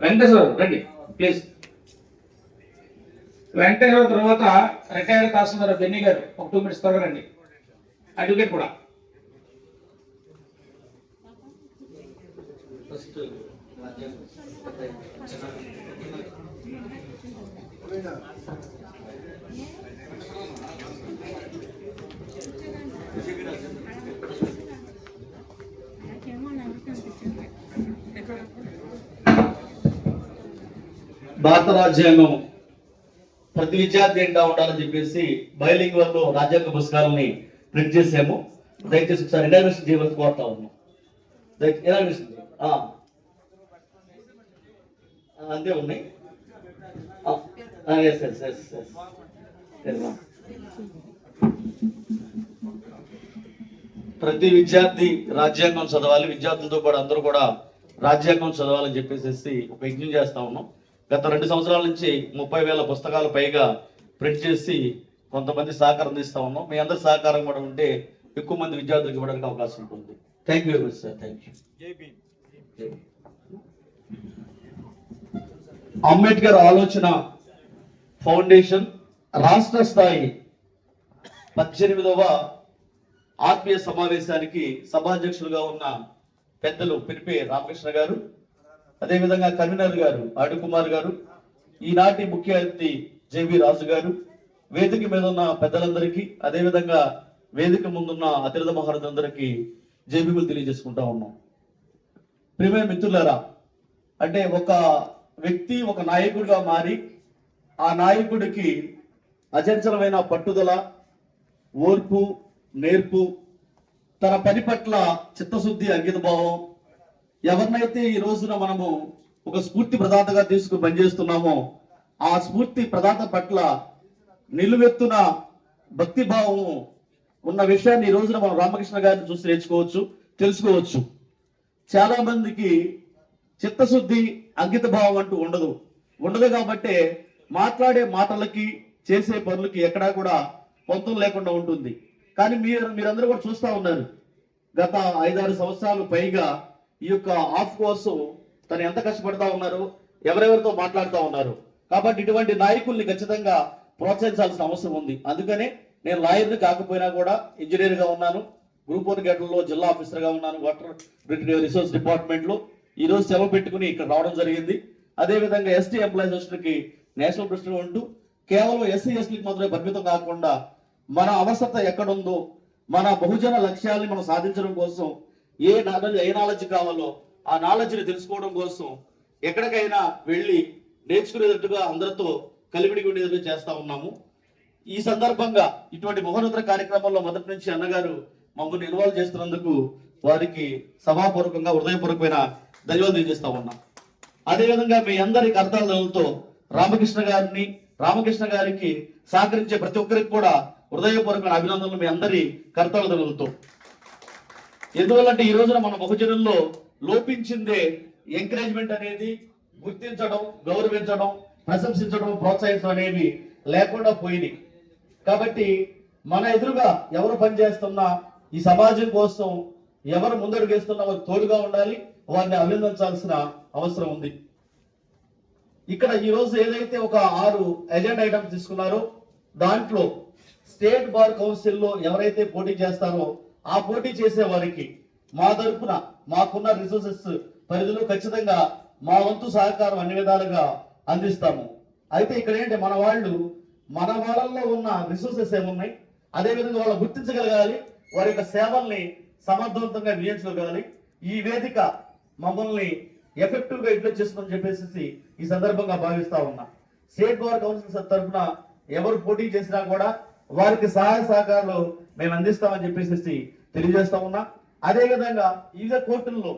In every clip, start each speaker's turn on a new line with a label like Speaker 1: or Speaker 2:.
Speaker 1: వెంకటేశ్వర రండి ప్లీజ్ వెంకటేశ్వర తర్వాత రిటైర్డ్ తహసీల్దార్ బెన్నీ గారు ఒక టూ మినిట్స్ త్వరగా రండి. అడ్వకేట్ కూడా.
Speaker 2: భారత రాజ్యాంగం ప్రతి విద్యార్థి ఏంటా ఉండాలని చెప్పేసి బైలింగ్ వల్ల రాజ్యాంగ పుస్తకాలని ప్రింట్ చేసాము దయచేసి ఒకసారి ఇనాగ్రేషన్ చేయవలసి కోరుతా ఉన్నాం అంతే ఉన్నాయి. ఎస్ ఎస్ ఎస్ ఎస్ ప్రతి విద్యార్థి రాజ్యాంగం చదవాలి. విద్యార్థులతో పాటు అందరూ కూడా రాజ్యాంగం చదవాలని చెప్పేసి ఒక యజ్ఞం చేస్తా ఉన్నాం. గత రెండు సంవత్సరాల నుంచి ముప్పై వేల పుస్తకాలు పైగా ప్రింట్ చేసి కొంతమంది సహకారం అందిస్తా ఉన్నాం. మీ అందరి సహకారం కూడా ఉంటే ఎక్కువ మంది విద్యార్థులకు ఇవ్వడానికి అవకాశం ఉంటుంది. Thank you very much sir thank you Ambedkar ఆలోచన ఫౌండేషన్ రాష్ట్ర స్థాయి పద్దెనిమిదవ ఆత్మీయ సమావేశానికి సభాధ్యక్షులుగా ఉన్న పెద్దలు పిరిపే రామకృష్ణ గారు అదేవిధంగా కన్వీనర్ గారు ఆడు కుమార్ గారు ఈనాటి ముఖ్య అతిథి జేబీ రాజు గారు వేదిక మీద ఉన్న పెద్దలందరికీ అదేవిధంగా వేదిక ముందున్న అతిరథ మహారాజులందరికీ జేబీలు తెలియజేసుకుంటా ఉన్నాం. ప్రియమైన మిత్రులారా అంటే ఒక వ్యక్తి ఒక నాయకుడిగా మారి ఆ నాయకుడికి అచంచలమైన పట్టుదల ఓర్పు నేర్పు తన పని పట్ల చిత్తశుద్ధి అంకితభావం ఎవరినైతే ఈ రోజున మనము ఒక స్ఫూర్తి ప్రదాతగా తీసుకుని పనిచేస్తున్నామో ఆ స్ఫూర్తి ప్రదాత పట్ల నిలువెత్తున భక్తి భావము ఉన్న విషయాన్ని ఈ రోజున మనం రామకృష్ణ గారిని చూసి నేర్చుకోవచ్చు తెలుసుకోవచ్చు. చాలా మందికి చిత్తశుద్ధి అంకిత భావం అంటూ ఉండదు. ఉండదు కాబట్టి మాట్లాడే మాటలకి చేసే పనులకి ఎక్కడా కూడా పొంతం లేకుండా ఉంటుంది. కానీ మీరు మీరందరూ కూడా చూస్తా ఉన్నారు. గత ఐదారు సంవత్సరాలు పైగా ఈ యొక్క ఆఫ్ కోర్సు తను ఎంత కష్టపడతా ఉన్నారు ఎవరెవరితో మాట్లాడుతూ ఉన్నారు. కాబట్టి ఇటువంటి నాయకుల్ని ఖచ్చితంగా ప్రోత్సహించాల్సిన అవసరం ఉంది. అందుకనే నేను లాయర్ని కాకపోయినా కూడా ఇంజనీర్గా ఉన్నాను గ్రూప్ వన్ గేట్లలో జిల్లా ఆఫీసర్గా ఉన్నాను వాటర్ రిసోర్స్ డిపార్ట్మెంట్లో ఈరోజు సెలవు పెట్టుకుని ఇక్కడ రావడం జరిగింది. అదేవిధంగా ఎస్టీ ఎంప్లాయీస్కి నేషనల్ ప్రెసిడెంట్ ఉంటూ కేవలం ఎస్సీ ఎస్టీకి మాత్రమే పరిమితం కాకుండా మన అవసరత ఎక్కడుందో మన బహుజన లక్ష్యాల్ని మనం సాధించడం కోసం ఏ నాలెడ్జ్ ఏ నాలెడ్జ్ కావాలో ఆ నాలెడ్జ్ని తెలుసుకోవడం కోసం ఎక్కడికైనా వెళ్ళి నేర్చుకునేటట్టుగా అందరితో కలివిడిగా ఉండేటట్టు చేస్తా ఉన్నాము. ఈ సందర్భంగా ఇటువంటి మహోన్నత కార్యక్రమంలో మొదటి నుంచి అన్నగారు మమ్మల్ని ఇన్వాల్వ్ చేస్తున్నందుకు వారికి సభాపూర్వకంగా హృదయపూర్వకమైన ధన్యవాదాలు తెలియజేస్తా ఉన్నాం. అదేవిధంగా మీ అందరి కర్తవ్యాలతో రామకృష్ణ గారిని రామకృష్ణ గారికి సహకరించే ప్రతి ఒక్కరికి కూడా హృదయపూర్వకమైన అభినందనలు మీ అందరి కర్తలతో ఎందువల్లంటే ఈ రోజున మన బహుజనుల్లో లోపించిందే ఎంకరేజ్మెంట్ అనేది గుర్తించడం గౌరవించడం ప్రశంసించడం ప్రోత్సహించడం అనేవి లేకుండా పోయినాయి. కాబట్టి మన ఎదురుగా ఎవరు పనిచేస్తున్నా ఈ సమాజం కోసం ఎవరు ముందడుగేస్తున్నా వారికి తోడుగా ఉండాలి వారిని అభినందించాల్సిన అవసరం ఉంది. ఇక్కడ ఈ రోజు ఏదైతే ఒక ఆరు ఎజెండా ఐటమ్స్ తీసుకున్నారో దాంట్లో స్టేట్ బార్ కౌన్సిల్లో ఎవరైతే పోటీ చేస్తారో ఆ పోటీ చేసే వారికి మా తరపున మాకున్న రిసోర్సెస్ పరిధిలో ఖచ్చితంగా మా వంతు సహకారం అన్ని విధాలుగా అందిస్తాము. అయితే ఇక్కడ ఏంటి? మన వాళ్ళు మన వాళ్ళల్లో ఉన్న రిసోర్సెస్ ఏమున్నాయి? అదేవిధంగా వాళ్ళు గుర్తించగలగాలి వారి యొక్క సేవల్ని సమర్థవంతంగా వినియోగించగలగాలి ఈ వేదిక మమ్మల్ని ఎఫెక్టివ్గా ఇంట్లో చేస్తుందని చెప్పేసి ఈ సందర్భంగా భావిస్తా ఉన్నా. స్టేట్ బార్ కౌన్సిల్ తరఫున ఎవరు పోటీ చేసినా కూడా వారికి సహాయ సహకారాలు మేము అందిస్తామని చెప్పేసి తెలియజేస్తా ఉన్నా. అదే విధంగా వివిధ కోర్టుల్లో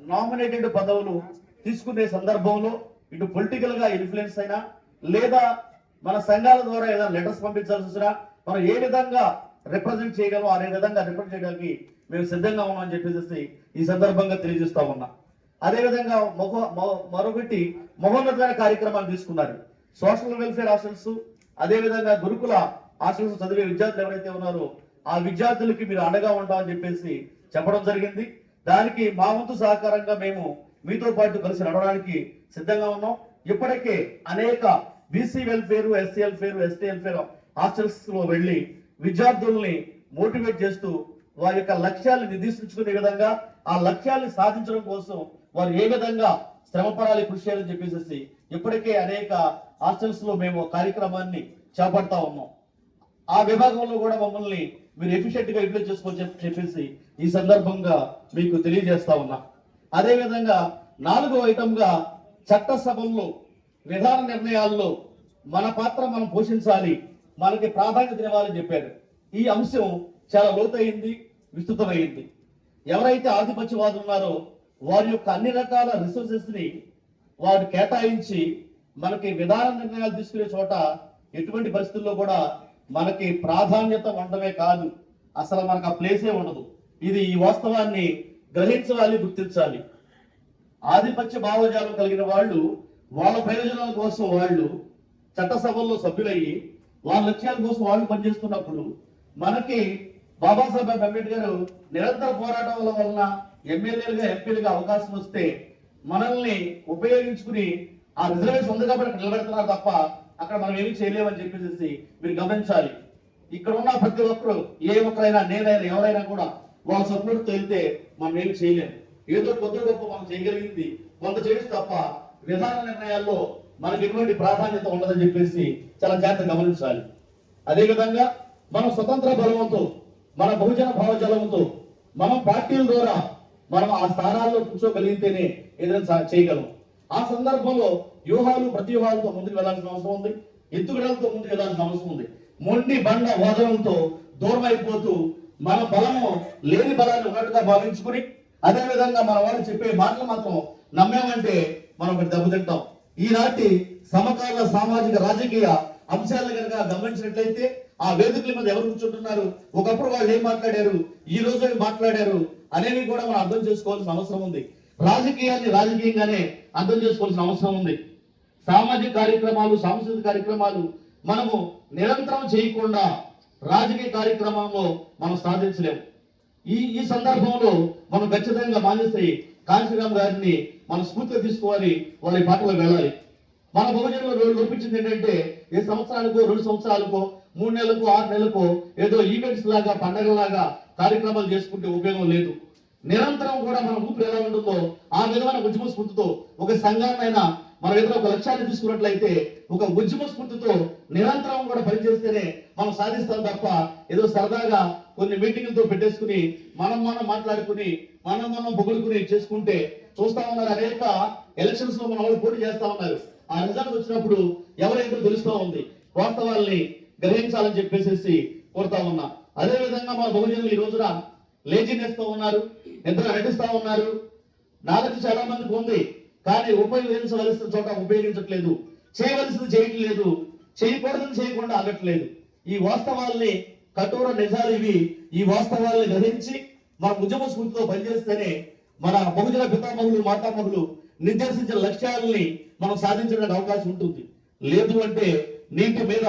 Speaker 2: నామినేటెడ్ పదవులు తీసుకునే సందర్భంలో ఇటు పొలిటికల్గా ఇన్ఫ్లుయెన్స్ అయినా లేదా మన సంఘాల ద్వారా ఏదైనా లెటర్స్ పంపించాల్సి వచ్చినా మనం ఏ విధంగా రిప్రజెంట్ చేయగలం అనే విధంగా రిప్రజెంట్ చేయడానికి మేము సిద్ధంగా ఉన్నామని చెప్పేసి ఈ సందర్భంగా తెలియజేస్తా ఉన్నా. అదేవిధంగా మొహ మరొకటి మహోన్నతమైన కార్యక్రమాలు తీసుకున్నారు. సోషల్ వెల్ఫేర్ హాస్టల్స్ అదేవిధంగా గురుకుల హాస్టల్స్ చదివే విద్యార్థులు ఎవరైతే ఉన్నారో ఆ విద్యార్థులకి మీరు అండగా ఉంటామని చెప్పేసి చెప్పడం జరిగింది. దానికి మా వంతు సహకారంగా మేము మీతో పాటు కలిసి నడవడానికి సిద్ధంగా ఉన్నాం. ఇప్పటికే అనేక BC welfare SC welfare ST welfare హాస్టల్స్లో వెళ్ళి విద్యార్థుల్ని మోటివేట్ చేస్తూ వారి యొక్క లక్ష్యాలు నిర్దేశించుకునే విధంగా ఆ లక్ష్యాలను సాధించడం కోసం వారు ఏ విధంగా శ్రమపడాలి కృషి చేయాలని చెప్పేసి ఇప్పటికే అనేక హాస్టల్స్లో మేము కార్యక్రమాన్ని చేపడతా ఉన్నాం. ఆ విభాగంలో కూడా మమ్మల్ని మీరు ఎఫిషియెంట్గా యూటిలైజ్ చేసుకోవచ్చు చెప్పేసి ఈ సందర్భంగా మీకు తెలియజేస్తా ఉన్నా. అదేవిధంగా నాలుగో ఐటమ్గా చట్టసభల్లో విధాన నిర్ణయాల్లో మన పాత్ర మనం పోషించాలి మనకి ప్రాధాన్యత ఇవ్వాలని చెప్పారు. ఈ అంశం చాలా లోతైంది విస్తృతమైంది. ఎవరైతే ఆధిపత్యవాదులు ఉన్నారో వారి యొక్క అన్ని రకాల రిసోర్సెస్ని వారు కేటాయించి మనకి విధాన నిర్ణయాలు తీసుకునే చోట ఎటువంటి పరిస్థితుల్లో కూడా మనకి ప్రాధాన్యత ఉండమే కాదు. అసలు మనకు ఆ ప్లేసే ఉండదు. ఇది ఈ వాస్తవాన్ని గ్రహించాలి గుర్తించాలి. ఆధిపత్య భావజాలం కలిగిన వాళ్ళు వాళ్ళ ప్రయోజనాల కోసం వాళ్ళు చట్టసభల్లో సభ్యులయ్యి వాళ్ళ లక్ష్యాల కోసం వాళ్ళు పనిచేస్తున్నప్పుడు మనకి బాబాసాహెబ్ అంబేద్కర్ నిరంతర పోరాటం వలన ఎమ్మెల్యేలుగా ఎంపీలుగా అవకాశం వస్తే మనల్ని ఉపయోగించుకుని ఆ రిజర్వేషన్ ఉంది కాబట్టి నిలబెడుతున్నారు తప్ప అక్కడ మనం ఏమి చేయలేమని చెప్పేసి మీరు గమనించాలి. ఇక్కడ ఉన్న ప్రతి ఒక్కరు ఏ ఒక్కరైనా నేనైనా ఎవరైనా కూడా వాళ్ళ సపోర్ట్ వెళ్తే మనం ఏమి చేయలేము. ఏదో కొద్ది గొప్ప మనం చేయగలిగింది కొంత చేయొచ్చు తప్ప విధాన నిర్ణయాల్లో మనకి ఎటువంటి ప్రాధాన్యత ఉండదని చెప్పేసి చాలా జాగ్రత్త గమనించాలి. అదేవిధంగా మనం స్వతంత్ర బలంతో మన బహుజన భావజలంతో మనం పార్టీల ద్వారా మనం ఆ స్థానాల్లో కూర్చోగలిగితేనే ఏదైనా సా- చేయగలం. ఆ సందర్భంలో వ్యూహాలు ప్రతివ్యూహాలతో ముందుకు వెళ్ళాల్సిన అవసరం ఉంది. ఎత్తుగడలతో ముందుకు వెళ్ళాల్సిన అవసరం ఉంది. మొండి బండ వదనంతో దూరం అయిపోతూ మన బలము లేని బలాన్ని ఉన్నట్టుగా భావించుకుని అదే విధంగా మన వాళ్ళు చెప్పే మాటలు మాత్రం నమ్మామంటే మనం ఒకటి దెబ్బతింటాం. ఈనాటి సమకాల సామాజిక రాజకీయ అంశాలను కనుక గమనించినట్లయితే ఆ వేదికల మీద ఎవరు కూర్చుంటున్నారు? ఒకప్పుడు వాళ్ళు ఏం మాట్లాడారు? ఈ రోజు ఏం మాట్లాడారు? అనేవి కూడా మనం అర్థం చేసుకోవాల్సిన అవసరం ఉంది. రాజకీయాన్ని రాజకీయంగానే అర్థం చేసుకోవాల్సిన అవసరం ఉంది. సామాజిక కార్యక్రమాలు సాంస్కృతిక కార్యక్రమాలు మనము నిరంతరం చేయకుండా రాజకీయ కార్యక్రమంలో మనం సాధించలేము. ఈ ఈ సందర్భంలో మనం ఖచ్చితంగా మానేశ్రీ కాంశీరామ్ గారిని మన స్ఫూర్తిగా తీసుకోవాలి వారి పాటలో వెళ్ళాలి. మన బహుజనులు రో- లోపించింది ఏంటంటే ఏ సంవత్సరాలకో రెండు సంవత్సరాలకో మూడు నెలలకు ఆరు నెలలకు ఏదో ఈవెంట్స్ లాగా పండగలాగా కార్యక్రమాలు చేసుకుంటే ఉపయోగం లేదు. నిరంతరం కూడా మన ఊపిరి ఎలా ఉంటుందో ఆ విధమైన ఉద్యమ స్ఫూర్తితో ఒక సంఘాన్నైనా మన ఏదైనా ఒక లక్ష్యాన్ని తీసుకున్నట్లయితే ఒక ఉద్యమ స్ఫూర్తితో నిరంతరం కూడా పనిచేస్తేనే మనం సాధిస్తాం తప్ప ఏదో సరదాగా కొన్ని మీటింగులతో పెట్టేసుకుని మనం మనం మాట్లాడుకుని మనం మనం పొగుడుకుని చేసుకుంటే చూస్తా ఉన్నారు అనేక ఎలక్షన్స్లో మన వాళ్ళు పోటీ చేస్తా ఉన్నారు. ఆ రిజల్ట్ వచ్చినప్పుడు ఎవరైతే తెలుస్తూ ఉంది వాస్తవాల్ని గ్రహించాలని చెప్పేసి కోరుతా ఉన్నా. అదే విధంగా మన బహుజనులు ఈ రోజున లేజినెస్తో ఉన్నారు నిద్ర నటిస్తూ ఉన్నారు. నాలెడ్జ్ చాలా మందికి ఉంది కానీ ఉపయోగించవలసిన చోట ఉపయోగించట్లేదు. చేయవలసింది చేయట్లేదు. చేయకూడదని చేయకుండా ఆగట్లేదు. ఈ వాస్తవాల్ని కఠోర నిజాలు ఇవి. ఈ వాస్తవాల్ని గ్రహించి మన ఉద్యమ స్ఫూర్తితో పనిచేస్తేనే మన బహుజన పితామహులు మాతామహులు నిర్దేశించిన లక్ష్యాలని మనం సాధించడానికి అవకాశం ఉంటుంది. లేదు అంటే నీటి మీద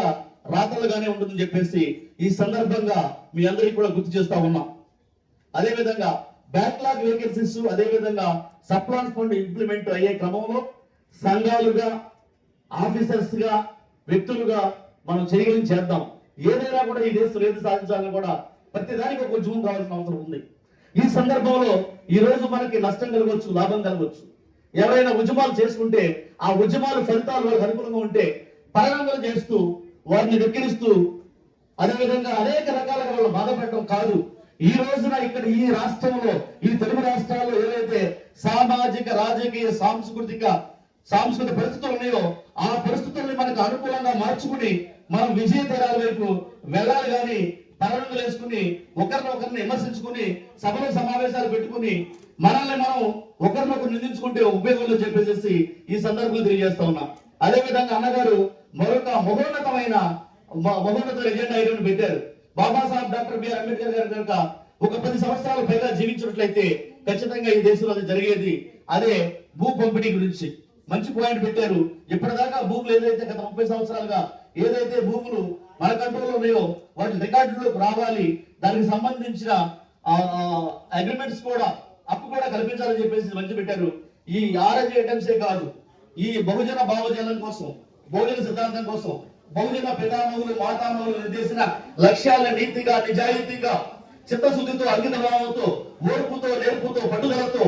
Speaker 2: రాతలుగానే ఉంటుందని చెప్పేసి ఈ సందర్భంగా మీ అందరికీ కూడా గుర్తు చేస్తా ఉన్నాం. అదేవిధంగా బ్యాక్లాగ్ వేకెన్సీస్ అదే విధంగా సప్లాన్ ఫండ్ ఇంప్లిమెంట్ అయ్యే క్రమంలో సంఘాలుగా ఆఫీసర్స్గా వ్యక్తులుగా మనం చేయగలిగి చేద్దాం. ఏదైనా కూడా ఈ దేశంలో ఏది సాధించాలని కూడా ప్రతి దానికి ఒక ఉద్యమం కావాల్సిన అవసరం ఉంది. ఈ సందర్భంలో ఈ రోజు మనకి నష్టం కలగవచ్చు లాభం కలగవచ్చు. ఎవరైనా ఉద్యమాలు చేసుకుంటే ఆ ఉద్యమాల ఫలితాలు వాళ్ళకి అనుకూలంగా ఉంటే పరిణామాలు చేస్తూ వారిని వెక్కిరిస్తూ అదేవిధంగా అనేక రకాలుగా వాళ్ళు బాధపడటం కాదు. ఈ రోజున ఇక్కడ ఈ రాష్ట్రంలో ఈ తెలుగు రాష్ట్రాల్లో ఏవైతే సామాజిక రాజకీయ సాంస్కృతిక సాంస్కృతిక పరిస్థితులు ఉన్నాయో ఆ పరిస్థితుల్ని మనకు అనుకూలంగా మార్చుకుని మనం విజయ తీరాల వైపు వెళ్ళాలి కానీ తరణులు వేసుకుని ఒకరినొకరిని విమర్శించుకుని సభలు సమావేశాలు పెట్టుకుని మనల్ని మనం ఒకరినొకరు నిందించుకుంటే ఉపయోగంలో చెప్పేసేసి ఈ సందర్భంలో తెలియజేస్తా ఉన్నా. అదే విధంగా అన్నగారు మరొక మహోన్నతమైన మహోన్నత ఎజెండా ఐటమ్ పెట్టారు. బాబాసాహెబ్ డాక్టర్ బిఆర్ అంబేద్కర్ గారు కనుక ఒక పది సంవత్సరాలు పైగా జీవించినట్లయితే ఖచ్చితంగా ఈ దేశంలో అది జరిగేది అదే భూ పంపిణీ గురించి. మంచి పాయింట్ పెట్టారు. ఇప్పటిదాకా భూములు ఏదైతే గత ముప్పై సంవత్సరాలుగా ఏదైతే భూములు మన కంట్రోల్లో ఉన్నాయో వాటి రికార్డులోకి రావాలి. దానికి సంబంధించిన అగ్రిమెంట్స్ కూడా అప్పు కూడా కల్పించాలని చెప్పేసి మంచి పెట్టారు. ఈ ఆర్ఎంజీ ఐటమ్సే కాదు ఈ బహుజన భావజాలం కోసం భోజన సిద్ధాంతం కోసం బహుజన పితామహులు మాతామహులు నిర్దేశిన లక్ష్యాలను నీతిగా నిజాయితీగా చిత్తశుద్ధితో అంకిత భావంతో ఓర్పుతో నేర్పుతో పట్టుదలతో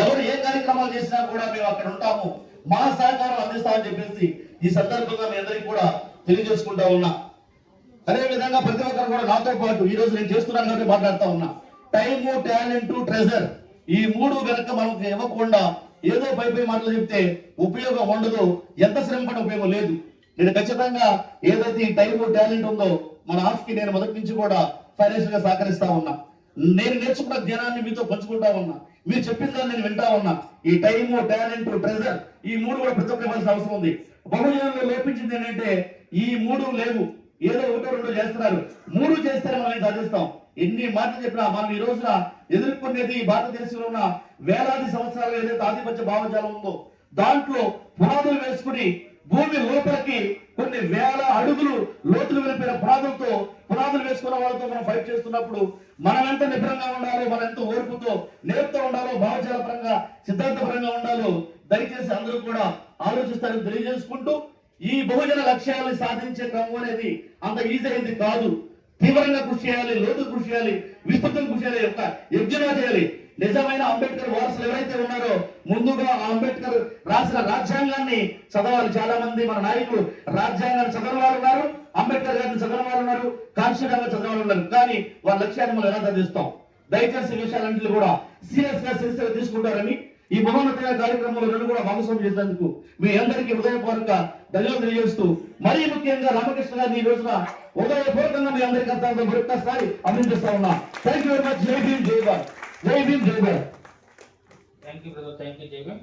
Speaker 2: ఎవరు ఏ కార్యక్రమాలు చేసినా కూడా మేము అక్కడ ఉంటాము. మా సహకారం అందిస్తామని చెప్పేసి ఈ సందర్భంగా మీ అందరికీ కూడా తెలియజేసుకుంటా ఉన్నా. అదే విధంగా ప్రతి ఒక్కరు కూడా నాతో పాటు ఈ రోజు నేను చేస్తున్నాను కాబట్టి మాట్లాడుతా ఉన్నా. టైము టాలెంట్ ట్రెజర్ ఈ మూడు కనుక మనకు ఇవ్వకుండా ఏదో పై పై మాటలు చెప్తే ఉపయోగం ఉండదు. ఎంత శ్రమ పడిన ఉపయోగం లేదు. నేను ఖచ్చితంగా ఏదైతే ఈ టైం టాలెంట్ ఉందో మన ఆఫ్కి నేను మొదటి నుంచి కూడా ఫైనాన్షియల్గా సహకరిస్తా ఉన్నా. నేను నేర్చుకున్న జ్ఞానాన్ని మీతో పంచుకుంటా ఉన్నా. మీరు చెప్పిన దాన్ని నేను వింటా ఉన్నా. ఈ టైము టాలెంట్ ట్రెజర్ ఈ మూడు కూడా ప్రతి ఒక్కరు ఇవ్వాల్సిన అవసరం ఉంది. బహుజనంలో లోపించింది ఏంటంటే ఈ మూడు లేవు. ఏదో ఒకటో రెండో చేస్తున్నారు. మూడు చేస్తే మనం సాధిస్తాం? ఎన్ని మాటలు చెప్పినా మనం ఈ రోజున ఎదుర్కొనేది ఈ భారతదేశంలో ఉన్న వేలాది సంవత్సరాలు ఏదైతే ఆధిపత్య భావజాలం ఉందో దాంట్లో పునాదులు వేసుకుని భూమి లోపలికి కొన్ని వేల అడుగులు లోతులు వెళ్ళిపోయిన పునాదులతో పునాదులు వేసుకున్న వాళ్ళతో మనం ఫైట్ చేస్తున్నప్పుడు మనం ఎంత నిబ్రంగా ఉండాలో మనం ఎంత ఓర్పుతో నేర్పుతో ఉండాలో భావజాల పరంగా సిద్ధాంతపరంగా ఉండాలో దయచేసి అందరూ కూడా ఆలోచిస్తారని తెలియజేసుకుంటూ ఈ బహుజన లక్ష్యాలను సాధించే క్రమం అనేది అంత ఈజీ అయింది కాదు. తీవ్రంగా కృషి చేయాలి లోతు కృషి చేయాలి విస్తృతంగా కృషి చేయాలి యొక్క యజ్ఞంగా చేయాలి. నిజమైన అంబేద్కర్ వారసులు ఎవరైతే ఉన్నారో ముందుగా ఆ అంబేద్కర్ రాసిన రాజ్యాంగాన్ని చదవాలి. చాలా మంది మన నాయకులు రాజ్యాంగాన్ని చదవని వారు ఉన్నారు అంబేద్కర్ గారిని చదవని వారు ఉన్నారు కాన్స్టిట్యూషన్ చదవని ఉన్నారు కానీ వాళ్ళ లక్ష్యాన్ని మనం ఎలా సాధిస్తాం? దయచేసి విషయాలన్నింటినీ కూడా సీరియస్గా సీరియస్ తీసుకుంటారని ఈ మహోన్నతమైన కార్యక్రమంలో నన్ను కూడా భాగస్వామ్యం చేసినందుకు మీ అందరికీ హృదయపూర్వక ధన్యవాదాలు తెలియజేస్తూ మరీ ముఖ్యంగా రామకృష్ణ గారిని ఈ రోజున హృదయపూర్వకంగా మీ అందరికీ అంతా మరొకసారి అభినందిస్తా ఉన్నా. థ్యాంక్ యూ వెరీ మచ్ జై భీమ్ జై Bharat. Jai Bhim Jai Bharat
Speaker 1: thank you brother thank you JB